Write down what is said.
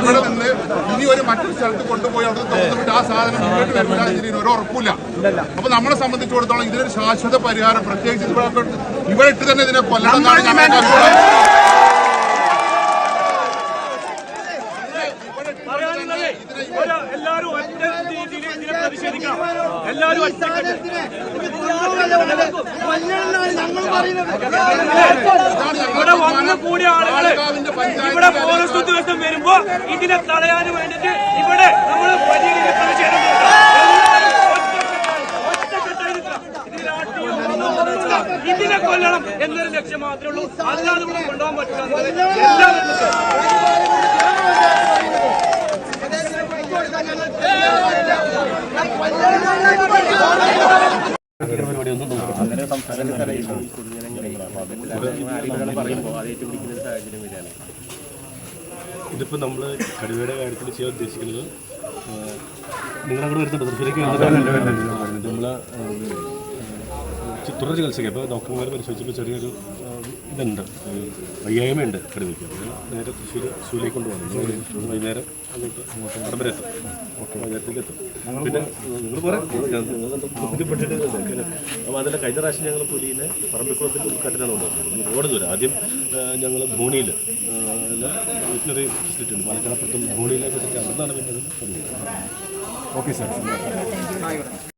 ഇവിടെ നിന്ന് ഇനി ഒരു മറ്റൊരു സ്ഥലത്ത് കൊണ്ടുപോയി അവിടെ ആ സാധനം മുന്നോട്ട് വരുന്ന ഇതിന് ഒരു ഉറപ്പില്ല അപ്പൊ നമ്മളെ സംബന്ധിച്ചിടത്തോളം ഇതിനൊരു ശാശ്വത പരിഹാരം പ്രത്യേകിച്ച് ഇവിടെ ഇവിടെ ഇട്ട് തന്നെ ഇതിനെ കൊല്ലണം എന്നാണ് ഒരു എല്ലാവരും ഒറ്റ രീതിയിൽ ഇതിനെ പ്രതിഷേധിക്കണം എല്ലാവരും ഇവിടെ വന്നു കൂടിയ ആളുകൾ ഇവിടെ ഫോറസ്റ്റ് ഉദ്യോഗസ്ഥൻ വരുമ്പോ ഇതിനെ തടയാൻ വേണ്ടിട്ട് ഇവിടെ നമ്മൾ വലിയ രീതിയിൽ പ്രതിഷേധം. ഇതിനെ കൊല്ലണം എന്നൊരു ലക്ഷ്യം മാത്രമേ ഉള്ളൂ. അല്ലാതെ ഇവിടെ കൊണ്ടുപോകാൻ പറ്റില്ല എന്നുള്ളത് എല്ലാവരും ഇതിപ്പോൾ നമ്മൾ കടുവയുടെ കാര്യത്തിൽ ചെയ്യാൻ ഉദ്ദേശിക്കുന്നത് നിങ്ങളവിടെ വരുന്നുണ്ട് നമ്മൾ തുടർ ചികിത്സയ്ക്ക് അപ്പോൾ ഡോക്ടർമാർ പരിശോധിച്ചപ്പോൾ ചെറിയൊരു ഇതുണ്ട്. വയ്യായ്മയുണ്ട് കടുവയ്ക്ക്. നേരെ തൃശ്ശൂർ തൃശ്ശൂരിലേക്ക് കൊണ്ടുപോകണം. ഇന്ന് വൈകുന്നേരം അങ്ങോട്ട് അവിടെ വരെ എത്തും. വൈകുന്നേരത്തേക്ക് എത്തും പിന്നെ നിങ്ങൾ പറയാം ബുദ്ധിപ്പെട്ടിട്ട് അപ്പോൾ അതിന്റെ കഴിഞ്ഞ പ്രാവശ്യം ഞങ്ങൾ പുലിയിലെ പറമ്പിക്കുളത്തിന്റെ ഉൾക്കാട്ടിലാണ് കൊണ്ടുവന്നത്. റോഡ് ദൂരം. ആദ്യം ഞങ്ങൾ ധോണിയിൽ വെറ്റിനറി ഫെസിലിറ്റി ഉണ്ട്. പാലക്കാട് അപ്പുറത്തും ധോണിയിലെ ഫെസിലിറ്റി അവിടുന്നാണ് പിന്നെ ഓക്കെ സാർ.